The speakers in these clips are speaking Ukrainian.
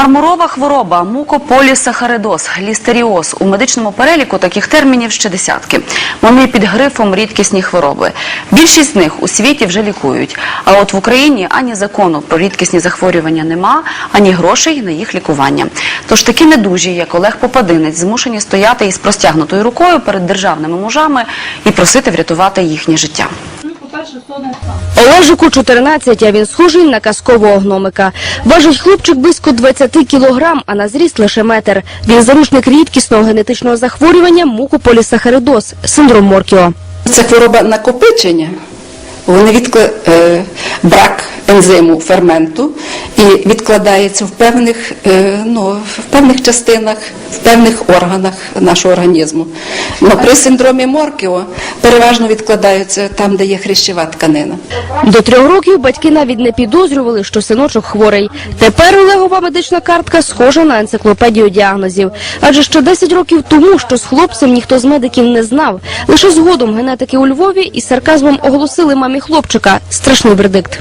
Мармурова хвороба, мукополісахаридоз, лістеріоз. У медичному переліку таких термінів ще десятки. Вони під грифом рідкісні хвороби. Більшість з них у світі вже лікують. А от в Україні ані закону про рідкісні захворювання нема, ані грошей на їх лікування. Тож такі недужі, як Олег Попадинець, змушені стояти із простягнутою рукою перед державними мужами і просити врятувати їхнє життя. Олежику 14, а він схожий на казкового гномика. Важить хлопчик близько 20 кілограм, а на зріст лише метр. Він заручник рідкісного генетичного захворювання мукополісахаридоз, синдром Моркіо. Це хвороба накопичення. Вони відкла... е, брак ензиму ферменту і відкладається в певних, е, ну, в певних частинах, в певних органах нашого організму. Но при синдромі Моркіо переважно відкладаються там, де є хрящова тканина. До трьох років батьки навіть не підозрювали, що синочок хворий. Тепер Олегова медична картка схожа на енциклопедію діагнозів. Адже ще 10 років тому, що з хлопцем ніхто з медиків не знав. Лише згодом генетики у Львові із сарказмом оголосили мамі хлопчика страшний вердикт.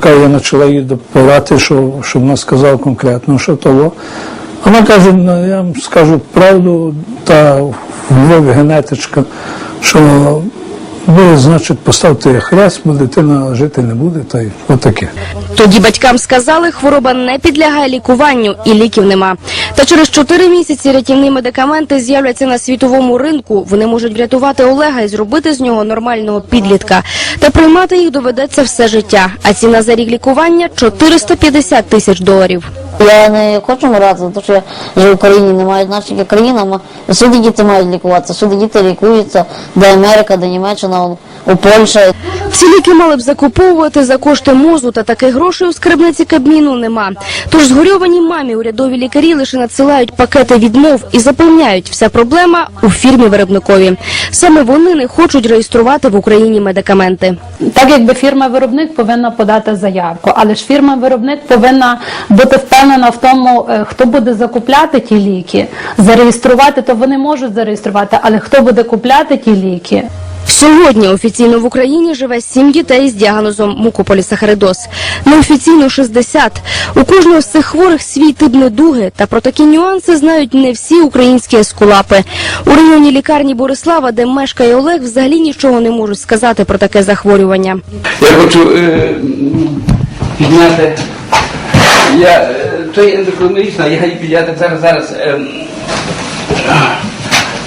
Каже, я почала їй допивати, що, щоб вона сказала конкретно, що того. Вона каже, «Ну, я вам скажу правду, та в генетичка, що ви, значить, поставте хрест, бо дитина жити не буде, та й отаке. Тоді батькам сказали, хвороба не підлягає лікуванню і ліків нема. Та через 4 місяці рятівні медикаменти з'являться на світовому ринку. Вони можуть врятувати Олега і зробити з нього нормального підлітка. Та приймати їх доведеться все життя. А ціна за рік лікування 450 тисяч доларів. Я не хочу вмирати, тому що я живу в країні, немає значення країна. Всюди діти мають лікуватися, всюди діти лікуються, де Америка, де Німеччина, у Польща. Ці ліки мали б закуповувати за кошти мозу, та таких грошей у скарбниці Кабміну нема. Тож згорьовані мамі урядові лікарі лише надсилають пакети відмов і запевняють, вся проблема у фірмі виробникові. Саме вони не хочуть реєструвати в Україні медикаменти. Так якби фірма-виробник повинна подати заявку, але ж фірма-виробник повинна бути впевнена в тому, е, хто буде закупляти ті ліки. Зареєструвати, то вони можуть зареєструвати, але хто буде купляти ті ліки? Сьогодні офіційно в Україні живе сім дітей з діагнозом мукополісахаридоз. Неофіційно 60. У кожного з цих хворих свій тип недуги. Та про такі нюанси знають не всі українські ескулапи. У районі лікарні Борислава, де мешкає Олег, взагалі нічого не можуть сказати про таке захворювання. Я хочу е, підняти. Я, е, то ендокринологічна, я її підняти зараз, зараз. Е,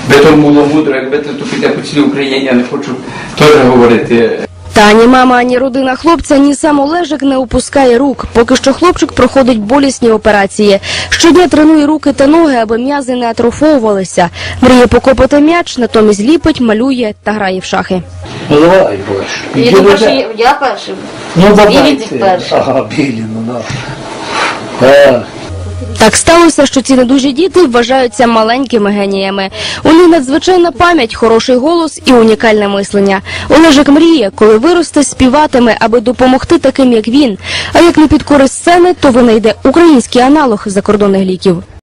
би то було мудро, якби то, то піде по цілій Україні, я не хочу теж говорити. Та ані мама, ані родина хлопця, ні сам Олежик не опускає рук. Поки що хлопчик проходить болісні операції. Щодня тренує руки та ноги, аби м'язи не атрофовувалися. Мріє покопати м'яч, натомість ліпить, малює та грає в шахи. Ну давай, Боже. Я перший, я перший. Ну Білі перший. Ага, білі, ну да. Так. Так сталося, що ці недужі діти вважаються маленькими геніями. У них надзвичайна пам'ять, хороший голос і унікальне мислення. Олежик мріє, коли виросте, співатиме, аби допомогти таким, як він. А як не під користь сцени, то винайде український аналог закордонних ліків.